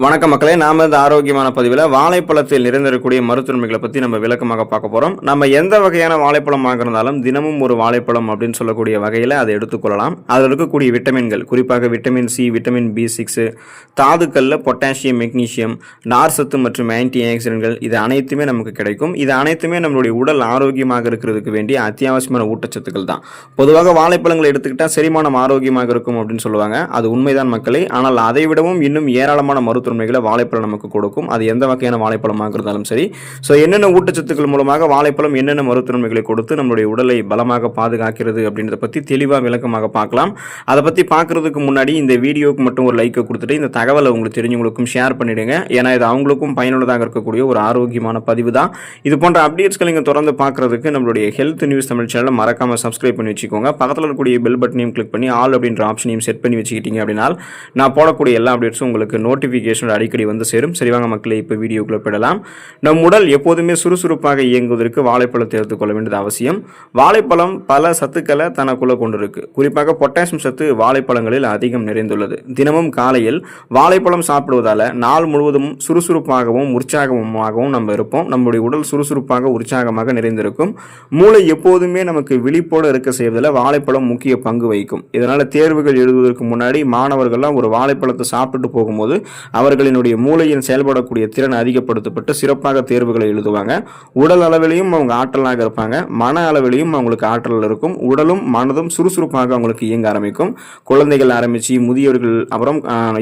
வணக்கம் மக்களே நாம இந்த ஆரோக்கியமான பதிவில் வாழைப்பழத்தில் நிறைந்திருக்கக்கூடிய மருத்துவமைகளை பற்றி நம்ம விளக்கமாக பார்க்க போகிறோம் நம்ம எந்த வகையான வாழைப்பழம் வாங்கிருந்தாலும் தினமும் ஒரு வாழைப்பழம் அப்படின்னு சொல்லக்கூடிய வகையில் அதை எடுத்துக்கொள்ளலாம் அதில் இருக்கக்கூடிய விட்டமின்கள் குறிப்பாக vitamin C vitamin B six தாதுக்களில் potassium magnesium நார் சத்து மற்றும் ஆன்டி ஆக்சிடென்ட்கள் இது அனைத்துமே நமக்கு கிடைக்கும். இது அனைத்துமே நம்மளுடைய உடல் ஆரோக்கியமாக இருக்கிறதுக்கு வேண்டிய அத்தியாவசியமான ஊட்டச்சத்துக்கள் தான். பொதுவாக வாழைப்பழங்களை எடுத்துக்கிட்டால் செரிமானம் ஆரோக்கியமாக இருக்கும் அப்படின்னு சொல்லுவாங்க. அது உண்மைதான் மக்களே. ஆனால் அதை விடவும் இன்னும் ஏராளமான மருத்துவமைகளை வாழைப்பழம் நமக்கு கொடுக்கும். அது எந்த வகையான வாழைப்பழமாக இருந்தாலும் சரி. ஸோ என்னென்ன ஊட்டச்சத்துக்கள் மூலமாக வாழைப்பழம் என்னென்ன மருத்துவன்மைகளை கொடுத்து நம்மளுடைய உடலை பலமாக பாதுகாக்கிறது அப்படின்றத பற்றி தெளிவாக விளக்கமாக பார்க்கலாம். அதை பற்றி பார்க்குறதுக்கு முன்னாடி இந்த வீடியோவுக்கு மட்டும் ஒரு லைக்கை கொடுத்துட்டு இந்த தகவலை உங்களுக்கு தெரிஞ்சவங்களுக்கும் ஷேர் பண்ணிவிடுங்க ஏன்னா இது அவங்களுக்கும் பயனுள்ளதாக இருக்கக்கூடிய ஒரு ஆரோக்கியமான பதிவு தான். இது போன்ற அப்டேட்ஸ்களை நீங்கள் தொடர்ந்து பார்க்குறதுக்கு நம்மளுடைய ஹெல்த் நியூஸ் தமிழ் சேனலை மறக்காமல் சப்ஸ்கிரைப் பண்ணி வச்சுக்கோங்க. பக்கத்தில் இருக்கக்கூடிய பெல் பட்டனையும் கிளிக் பண்ணி ஆல் அப்படின்ற ஆப்ஷனையும் செட் பண்ணி வச்சுக்கிட்டீங்க அப்படின்னா நான் போடக்கூடிய எல்லா அப்டேட்ஸும் உங்களுக்கு நோட்டிஃபிகேஷன் அடிக்கடி வந்து சேரும். சரிவாங்க மக்களை இப்போ வீடியோக்குள்ளே போயிடலாம். நம் உடல் எப்போதுமே சுறுசுறுப்பாக இயங்குவதற்கு வாழைப்பழத்தை எடுத்துக்கொள்ள வேண்டியது அவசியம். வாழைப்பழம் பல சத்துக்களை தனக்குள்ளே கொண்டிருக்கு. குறிப்பாக பொட்டாசியம் சத்து வாழைப்பழங்களில் அதிகம் நிறைந்துள்ளது. தினமும் காலையில் வாழைப்பழம் சாப்பிடுவதால் நாள் முழுவதும் சுறுசுறுப்பாகவும் உற்சாகமாகவும் நம்ம இருப்போம். நம்முடைய உடல் சுறுசுறுப்பாக உற்சாகமாக நிறைந்திருக்கும். மூளை எப்போதுமே நமக்கு விழிப்போடு இருக்க செய்வதில் வாழைப்பழம் முக்கிய பங்கு வகிக்கும். இதனால் தேர்வுகள் எழுதுவதற்கு முன்னாடி மாணவர்கள்லாம் ஒரு வாழைப்பழத்தை சாப்பிட்டு போகும்போது அவர்களினுடைய மூளையின் செயல்படக்கூடிய திறன் அதிகப்படுத்தப்பட்டு சிறப்பாக தேர்வுகளை எழுதுவாங்க. உடல் அளவிலையும் அவங்க ஆற்றலாக இருப்பாங்க. மன அளவிலையும் அவங்களுக்கு ஆற்றல் இருக்கும். உடலும் மனதும் சுறுசுறுப்பாக அவங்களுக்கு இயங்க ஆரம்பிக்கும். குழந்தைகள் ஆரம்பித்து முதியவர்கள் அப்புறம்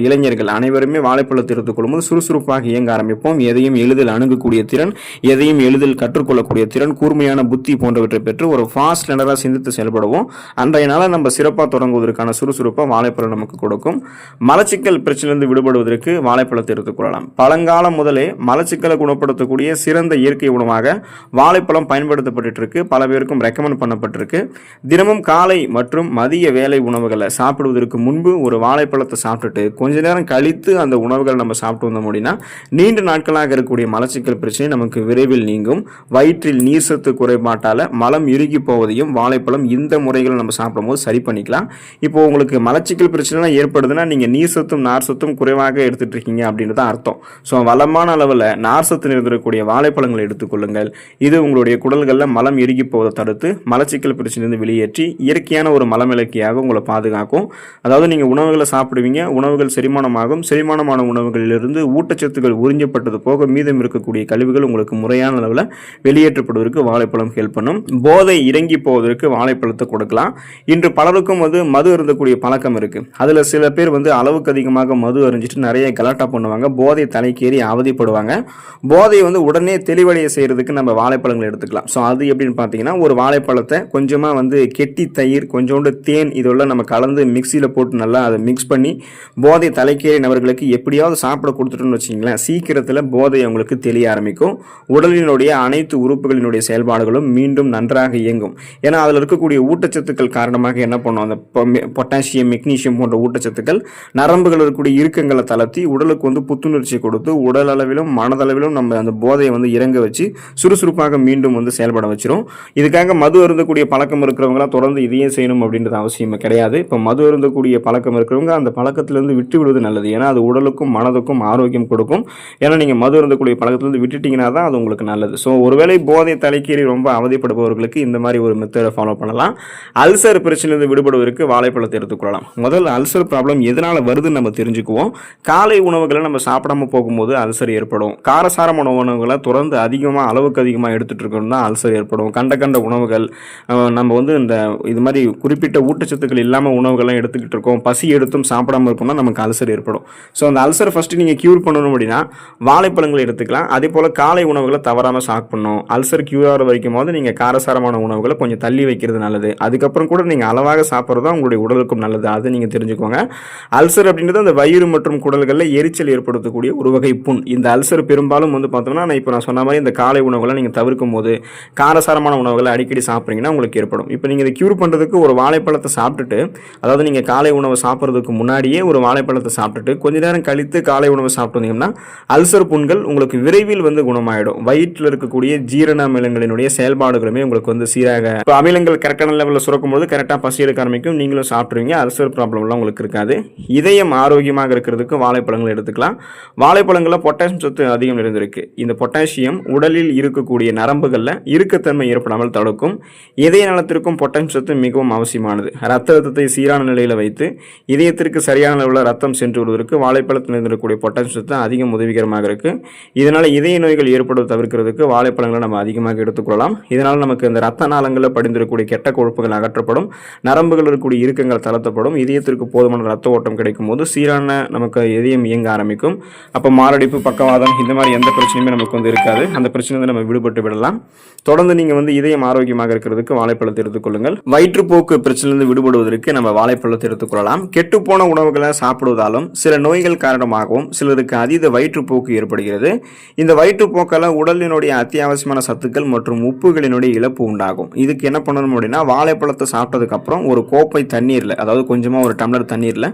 இளைஞர்கள் அனைவருமே வாழைப்பழத்தை எடுத்துக் கொள்ளும்போது சுறுசுறுப்பாக இயங்க ஆரம்பிப்போம். எதையும் எளிதில் அணுகக்கூடிய திறன் எதையும் எளிதில் கற்றுக்கொள்ளக்கூடிய திறன் கூர்மையான புத்தி போன்றவற்றை பெற்று ஒரு ஃபாஸ்ட் லெனராக சிந்தித்து செயல்படுவோம். அன்றைய நாளை நம்ம சிறப்பாக தொடங்குவதற்கான சுறுசுறுப்பாக வாழைப்பழம் நமக்கு கொடுக்கும். மலச்சிக்கல் பிரச்சனையிலிருந்து விடுபடுவதற்கு வாழைப்பழத்தை எடுத்துக்கொள்ளலாம் பழங்காலம் முதலே மலச்சிக்கலை குணப்படுத்தக்கூடிய சிறந்த இயற்கை உணவாக வாழைப்பழம் பயன்படுத்தப்பட்டு இருக்கு பல பேருக்கும் ரெக்கமெண்ட் பண்ணப்பட்டிருக்கு. தினமும் காலை மற்றும் மதிய வேலை உணவுகளை சாப்பிடுவதற்கு முன்பு ஒரு வாழைப்பழத்தை சாப்பிட்டுட்டு கொஞ்ச நேரம் கழித்து அந்த உணவுகளை நம்ம சாப்பிட்டு வந்தோம் அப்படின்னா நீண்ட நாட்களாக இருக்கக்கூடிய மலச்சிக்கல் பிரச்சனை நமக்கு விரைவில் நீங்கும். வயிற்றில் நீர் சத்து குறைபாட்டால் மலம் இறுகி போவதையும் வாழைப்பழம் இந்த முறைகளை நம்ம சாப்பிடும்போது சரி பண்ணிக்கலாம். இப்போ உங்களுக்கு மலச்சிக்கல் பிரச்சனைலாம் ஏற்படுதுன்னா நீங்கள் நீர் சத்தும் நார் சத்தும் குறைவாக எடுத்துட்டு இருக்கீங்க அப்படின்றது தான் அர்த்தம். ஸோ வளமான அளவில் நார்சத்து நிறைந்திருக்கக்கூடிய வாழைப்பழங்களை எடுத்துக்கொள்ளுங்கள். இது உங்களுடைய குடல்களில் மலம் இறுகி போவதை தடுத்து மலச்சிக்கல் பிரச்சனையிலிருந்து வெளியேற்றி இயற்கையான ஒரு மலமிளக்கியாக உங்களை பாதுகாக்கும். அதாவது நீங்கள் உணவுகளை சாப்பிடுவீங்க உணவுகள் செரிமானமாகும். செரிமானமான உணவுகளிலிருந்து ஊட்டச்சத்துக்கள் உறிஞ்சப்பட்டது போக மீதம் இருக்கக்கூடிய கழிவுகள் உங்களுக்கு முறையான அளவில் வெளியேற்றப்படுவதற்கு வாழைப்பழம் ஹெல்ப் பண்ணும். போதை இறங்கி போவதற்கு வாழைப்பழத்தை கொடுக்கலாம். இன்று பலருக்கும் வந்து மது இருந்தக்கூடிய பழக்கம் இருக்கு. அதில் சில பேர் வந்து அளவுக்கு அதிகமாக மது அறிஞ்சிட்டு நிறைய கலாட்டா பண்ணுவாங்க. போதை தலைக்கேறி அவதிப்படுவாங்க. போதை வந்து உடனே தெளிவடைய செய்யறதுக்கு நம்ம வாழைப்பழங்களை எடுத்துக்கலாம். ஸோ அது எப்படின்னு பார்த்தீங்கன்னா ஒரு வாழைப்பழத்தை கொஞ்சமாக வந்து கெட்டி தயிர் கொஞ்சோண்டு தேன் இதெல்லாம் நம்ம கலந்து மிக்சியில் போட்டு நல்லா அதை மிக்ஸ் பண்ணி போதை தலைக்கேறி நபர்களுக்கு எப்படியாவது சாப்பிட கொடுத்துட்டோம்னு வச்சிங்களேன் சீக்கிரத்தில் போதை அவங்களுக்கு தெளிய ஆரம்பிக்கும். உடலினுடைய அனைத்து உறுப்புகளினுடைய செயல்பாடுகளும் மீண்டும் நன்றாக இயங்கும். ஏன்னா அதில் இருக்கக்கூடிய ஊட்டச்சத்துக்கள் காரணமாக என்ன பண்ணும்? அந்த பொட்டாசியம் மெக்னீசியம் போன்ற ஊட்டச்சத்துக்கள் நரம்புகள் இருக்கக்கூடிய இறுக்கங்களை தளர்த்தி உடலுக்கு வந்து புத்துணர்ச்சி கொடுத்து உடல் அளவிலும் மனதளவிலும் நம்ம அந்த போதையை வந்து இறங்க வச்சு சுறுசுறுப்பாக மீண்டும் வந்து செயல்பட வச்சிரும். இதுக்காக மது அருந்தக்கூடிய பழக்கம் இருக்கிறவங்களாம் தொடர்ந்து இதையே செய்யணும் அப்படின்றது அவசியம் கிடையாது. இப்போ மது அருந்தக்கூடிய பழக்கம் இருக்கிறவங்க அந்த பழக்கத்திலிருந்து விட்டு விடுவது நல்லது. ஏன்னா அது உடலுக்கும் மனதுக்கும் ஆரோக்கியம் கொடுக்கும். ஏன்னா நீங்கள் மது அருந்தக்கூடிய பழக்கத்திலிருந்து விட்டுட்டீங்கன்னா தான் அது உங்களுக்கு நல்லது. ஸோ ஒருவேளை போதை தலைக்கீறி ரொம்ப அவதிப்படுபவர்களுக்கு இந்த மாதிரி ஒரு மெத்தடை ஃபாலோ பண்ணலாம். அல்சர் பிரச்சனையிலிருந்து விடுபடுவதற்கு வாழைப்பழத்தை எடுத்துக்கொள்ளலாம் முதல்ல அல்சர் ப்ராப்ளம் எதனால் வருதுன்னு நம்ம தெரிஞ்சுக்குவோம். காலை உணவுகளை நம்ம சாப்பிடாம போகும்போது அல்சர் ஏற்படும். காரசாரமான உணவுகளை தொடர்ந்து அதிகமாக அளவுக்கு அதிகமாக எடுத்துகிட்டு இருக்கணும் தான் அல்சர் ஏற்படும். கண்ட கண்ட உணவுகள் நம்ம வந்து இந்த இது மாதிரி குறிப்பிட்ட ஊட்டச்சத்துக்கள் இல்லாமல் உணவுகள்லாம் எடுத்துக்கிட்டு இருக்கோம். பசி எடுத்தும் சாப்பிடாம இருக்கோம்னா நமக்கு அல்சர் ஏற்படும். ஸோ அந்த அல்சர் ஃபஸ்ட்டு நீங்கள் க்யூர் பண்ணணும் அப்படின்னா வாழைப்பழங்களை எடுத்துக்கலாம். அதே போல் காலை உணவுகளை தவறாமல் சாப்பிடணும் அல்சர் க்யூர் ஆகிற வரைக்கும் போது நீங்கள் காரசாரமான உணவுகளை கொஞ்சம் தள்ளி வைக்கிறது நல்லது. அதுக்கப்புறம் கூட நீங்கள் அளவாக சாப்பிட்றது தான் உங்களுடைய உடலுக்கும் நல்லது. அதை நீங்கள் தெரிஞ்சுக்கோங்க. அல்சர் அப்படின்றது அந்த வயிறு மற்றும் குடல்களில் எரிச்சல் ஏற்படுத்தக்கூடிய ஒரு வகை புண். இந்த அல்சர் பெரும்பாலும் வந்து பார்த்தோம்னா நான் இப்போ நான் சொன்ன மாதிரி இந்த காலை உணவுகளை நீங்கள் தவிர்க்கும் போது காரசாரமான உணவுகளை அடிக்கடி சாப்பிட்றீங்கன்னா உங்களுக்கு ஏற்படும். இப்போ நீங்கள் இதை க்யூர் பண்ணுறதுக்கு ஒரு வாழைப்பழத்தை சாப்பிட்டுட்டு அதாவது நீங்கள் காலை உணவு சாப்பிட்றதுக்கு முன்னாடியே ஒரு வாழைப்பழத்தை சாப்பிட்டுட்டு கொஞ்ச நேரம் கழித்து காலை உணவு சாப்பிட்டு வந்தீங்கன்னா அல்சர் புண்கள் உங்களுக்கு விரைவில் வந்து குணமாயிடும். வயிற்றில் இருக்கக்கூடிய ஜீரண அமிலங்களினுடைய செயல்பாடுகளுமே உங்களுக்கு வந்து சீராக இப்போ அமிலங்கள் கரெக்டான லெவலில் சுரக்கும் போது கரெக்டாக பசி எடுக்க ஆரம்பிக்கும். நீங்களும் சாப்பிட்ருவீங்க அல்சர் ப்ராப்ளம்லாம் உங்களுக்கு இருக்காது. இதயம் ஆரோக்கியமாக இருக்கிறதுக்கு வாழைப்பழம் வாழைப்பழங்களை எடுத்துக்கலாம். வாழைப்பழங்களில் பொட்டாசியம் சத்து அதிகம் இருந்திருக்கு இந்த பொட்டாசியம் உடலில் இருக்கக்கூடிய நரம்புகளில் இறுக்கத்தன்மை ஏற்படாமல் தடுக்கும். இதய நலத்திற்கும் பொட்டாசியம் சத்து மிகவும் அவசியமானது. ரத்த அழுத்தத்தை சீரான நிலையில் வைத்து இதயத்திற்கு சரியான அளவில் ரத்தம் சென்று விடுவதற்கு வாழைப்பழத்தில் இருந்திருக்கக்கூடிய பொட்டாசியம் சத்து அதிகம் உதவிகரமாக இருக்கு. இதனால் இதய நோய்கள் ஏற்படுவதை தவிர்க்கிறதுக்கு வாழைப்பழங்களை நம்ம அதிகமாக எடுத்துக்கொள்ளலாம். இதனால் நமக்கு இந்த ரத்த நாளங்களில் படிந்திருக்கக்கூடிய கெட்ட கொழுப்புகள் அகற்றப்படும். நரம்புகள் இருக்கக்கூடிய இறுக்கங்கள் தளர்த்தப்படும். இதயத்திற்கு போதுமான ரத்த ஓட்டம் கிடைக்கும் போது சீரான நமக்கு இதயம் இயங்க ஆரம்பிக்கும். அப்போ மாரடைப்பு பக்கவாதம் இந்த மாதிரி எந்த பிரச்சனையுமே நமக்கு வந்து இருக்காது. அந்த பிரச்சனை நம்ம விடுபட்டு விடலாம். தொடர்ந்து நீங்கள் வந்து இதயம் ஆரோக்கியமாக இருக்கிறதுக்கு வாழைப்பழத்தை எடுத்துக்கொள்ளுங்கள் வயிற்றுப்போக்கு பிரச்சனையிலிருந்து விடுபடுவதற்கு நம்ம வாழைப்பழத்தை எடுத்துக்கொள்ளலாம் கெட்டுப்போன உணவுகளை சாப்பிடுவதாலும் சில நோய்கள் காரணமாகவும் சிலருக்கு அதீத வயிற்றுப்போக்கு ஏற்படுகிறது. இந்த வயிற்றுப்போக்கால் உடலினுடைய அத்தியாவசியமான சத்துக்கள் மற்றும் உப்புகளினுடைய இழப்பு உண்டாகும். இதுக்கு என்ன பண்ணணும் அப்படின்னா வாழைப்பழத்தை சாப்பிட்டதுக்கப்புறம் ஒரு கோப்பை தண்ணீரில் அதாவது கொஞ்சமாக ஒரு டம்ளர் தண்ணீரில்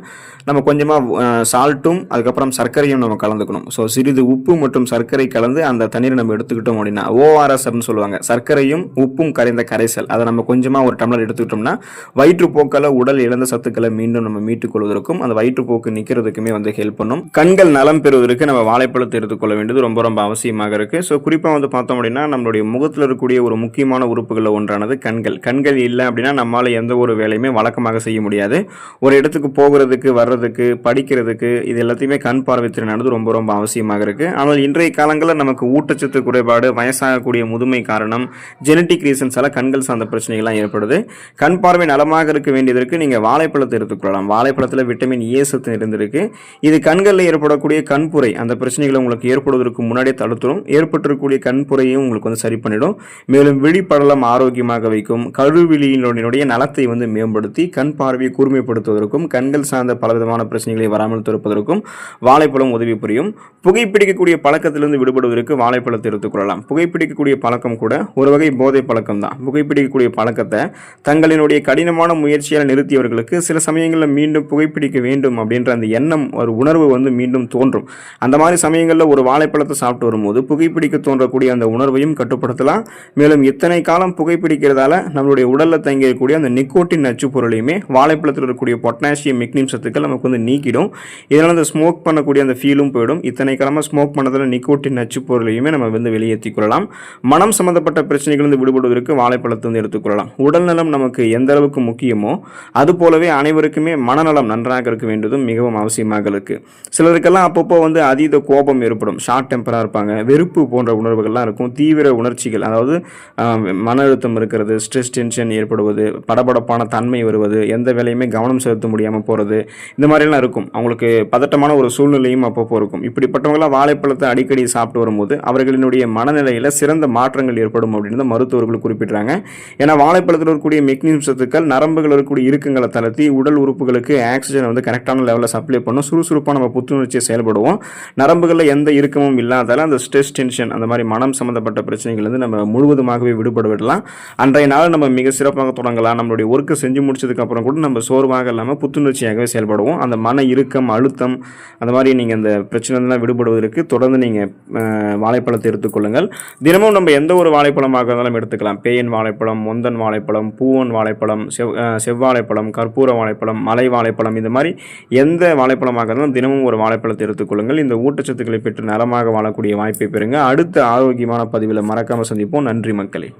நம்ம கொஞ்சமாக சால்ட்டும் அதுக்கப்புறம் சர்க்கரையும் நம்ம கலந்துக்கணும். ஸோ சிறிது உப்பு மற்றும் சர்க்கரை கலந்து அந்த தண்ணீரை நம்ம எடுத்துக்கிட்டோம் அப்படின்னா ஓஆர்எஸ் அப்படின்னு சொல்லுவாங்க. சர்க்கரையும் உப்பும் கரைந்த கரைசல். அதை நம்ம கொஞ்சமாக ஒரு டம்ளர் எடுத்துக்கிட்டோம்னா வயிற்றுப்போக்களை உடல் இழந்த சத்துக்களை மீண்டும் நம்ம மீட்டுக்கொள்வதற்கும் அந்த வயிற்றுப்போக்கு நிற்கிறதுக்குமே வந்து ஹெல்ப் பண்ணும். கண்கள் நலம் பெறுவதற்கு நம்ம வாழைப்பழத்தை எடுத்துக்கொள்ள வேண்டியது ரொம்ப ரொம்ப அவசியமாக இருக்கு. ஸோ குறிப்பாக வந்து பார்த்தோம் அப்படின்னா நம்மளுடைய முகத்தில் இருக்கக்கூடிய ஒரு முக்கியமான உறுப்புகளில் ஒன்றானது கண்கள். கண்கள் இல்லை அப்படின்னா நம்மளால் எந்த ஒரு வேலையுமே வழக்கமாக செய்ய முடியாது. ஒரு இடத்துக்கு போகிறதுக்கு வர்றதுக்கு படிக்கிறதுக்கு இது எல்லாத்தையுமே கண் பார்வை திறனானது ரொம்ப ரொம்ப அவசியமாக இருக்குது ஆனால் இன்றைய காலங்களில் நமக்கு ஊட்டச்சத்து குறைபாடு வயசாகக்கூடிய முதுமை காரணம் ஜெனட்டிக் ரீசன்ஸால் கண்கள் சார்ந்த பிரச்சனைகள்லாம் ஏற்படுது. கண் பார்வை நலமாக இருக்க வேண்டியதற்கு நீங்கள் வாழைப்பழத்தை எடுத்துக்கொள்ளலாம் வாழைப்பழத்தில் விட்டமின் ஏ சத்து இருந்திருக்கு இது கண்களில் ஏற்படக்கூடிய கண்புரை அந்த பிரச்சனைகளை உங்களுக்கு ஏற்படுவதற்கு முன்னாடியே தடுத்துரும். ஏற்பட்டிருக்கக்கூடிய கண்புரையும் உங்களுக்கு வந்து சரி பண்ணிடும். மேலும் விழிப்படலம் ஆரோக்கியமாக வைக்கும். கழுவிழியினுடைய நலத்தை வந்து மேம்படுத்தி கண் பார்வையை கூர்மைப்படுத்துவதற்கும் கண்கள் சார்ந்த பலவிதமான பிரச்சனைகளை வராமல் தடுப்பதற்கும் வாழைப்பழம் உதவி புரியும். புகைப்பிடிக்கக்கூடிய பழக்கத்திலிருந்து விடுபடுவதற்கு வாழைப்பழத்தை எடுத்துக்கொள்ளலாம் புகைப்பிடிக்கக்கூடிய பழக்கம் கூட ஒரு வகை போதை பழக்கம் தான் புகைப்பிடிக்கக்கூடிய பழக்கத்தை தங்களினுடைய கடினமான முயற்சியால் நிறுத்தியவர்களுக்கு சில சமயங்களில் மீண்டும் புகைப்பிடிக்க வேண்டும் அப்படின்ற அந்த எண்ணம் ஒரு உணர்வு வந்து மீண்டும் தோன்றும். அந்த மாதிரி சமயங்களில் ஒரு வாழைப்பழத்தை சாப்பிட்டு வரும்போது புகைப்பிடிக்க தோன்றக்கூடிய அந்த உணர்வையும் கட்டுப்படுத்தலாம். மேலும் இத்தனை காலம் புகைப்பிடிக்கிறதால நம்மளுடைய உடலில் தங்கியிருக்கக்கூடிய அந்த நிக்கோட்டின் நச்சு பொருளையுமே வாழைப்பழத்தில் இருக்கக்கூடிய பொட்டாசியம் மெக்னீம் சத்துக்கள் நமக்கு வந்து நீக்கிடும். இதனால் அந்த ஸ்மோக் பண்ணக்கூடிய அந்த ஃபீலும் போயிடும். இத்தனை காலமாக ஸ்மோக் பண்ணதில் நிக்கோட்டின் நச்சு பொருளையுமே நம்ம வந்து வெளியேற்றிக் கொள்ளலாம். மனம் சம்பந்தப்பட்ட பிரச்சனைகளிலிருந்து விடுபடுவதற்கு வாழைப்பழத்தை வந்து எடுத்துக்கொள்ளலாம் உடல்நலம் நமக்கு எந்த அளவுக்கு முக்கியமோ அது போலவே அனைவருக்குமே மனநலம் நன்றாக இருக்க வேண்டியதும் மிகவும் அவசியமாக இருக்கு. சிலருக்கெல்லாம் அப்பப்போ வந்து அதீத கோபம் ஏற்படும். ஷார்ட் டெம்பராக இருப்பாங்க. வெறுப்பு போன்ற உணர்வுகள்லாம் இருக்கும். தீவிர உணர்ச்சிகள் அதாவது மன அழுத்தம் இருக்கிறது ஸ்ட்ரெஸ் டென்ஷன் ஏற்படுவது படபடப்பான தன்மை வருவது எந்த வேலையுமே கவனம் செலுத்த முடியாமல் போகிறது இந்த மாதிரிலாம் இருக்கும். அவங்களுக்கு பதட்டமான ஒரு சூழ்நிலையும் அப்பப்போ இருக்கும். இப்படிப்பட்டவங்களாம் வாழைப்பழத்தை அடிக்கடி சாப்பிட்டு வரும்போது அவர்களினுடைய மனநிலையில் சிறந்த மாற்றங்கள் ஏற்படும் அப்படின்னு மருத்துவர்கள் குறிப்பிட்றாங்க. ஏன்னா வாழைப்பழத்தில் இருக்கக்கூடிய மெக்னீசியம் சத்துக்கள் நரம்புகள் இருக்கக்கூடிய இறுக்கங்களை தளர்த்தி உடல் உறுப்புகளுக்கு ஆக்சிஜன் வந்து கரெக்டான லெவலில் சப்ளை பண்ணும். சுறுசுறுப்பாக நம்ம புத்துணர்ச்சியை செயல்படுவோம். நரம்புகளில் எந்த இறுக்கமும் இல்லாதால அந்த ஸ்ட்ரெஸ் டென்ஷன் அந்த மாதிரி மனம் சம்மந்தப்பட்ட பிரச்சனைகள் வந்து நம்ம முழுவதுமாகவே விடுபட விடலாம் அன்றைய நாள் நம்ம மிக சிறப்பாக தொடங்கலாம். நம்மளுடைய ஒர்க்கை செஞ்சு முடிச்சதுக்கப்புறம் கூட நம்ம சோர்வாக இல்லாமல் புத்துணர்ச்சியாகவே செயல்படுவோம். அந்த மன இறுக்கம் அழுத்தம் அந்த மாதிரி நீங்கள் அந்த பிரச்சனைலாம் விடுபடுவதற்கு தொடர்ந்து நீங்கள் வாழைப்பழத்தை எடுத்துக்கொள்ளுங்கள் தினமும் நம்ம எந்த ஒரு வாழைப்பழமாக இருந்தாலும் எடுத்துக்கலாம். பேயன் வாழைப்பழம் மொந்தன் வாழைப்பழம் பூவன் வாழைப்பழம் செவ் செவ்வாழைப்பழம் கற்பூர வாழைப்பழம் மலை வாழைப்பழம் இந்த மாதிரி எந்த வாழைப்பழமாக இருந்தாலும் தினமும் ஒரு வாழைப்பழத்தை எடுத்துக்கொள்ளுங்கள் இந்த ஊட்டச்சத்துக்களை பெற்று நலமாக வாழக்கூடிய வாய்ப்பை பெறுங்க. அடுத்த ஆரோக்கியமான பதிவில் மறக்காமல் சந்திப்போம். நன்றி மக்களே.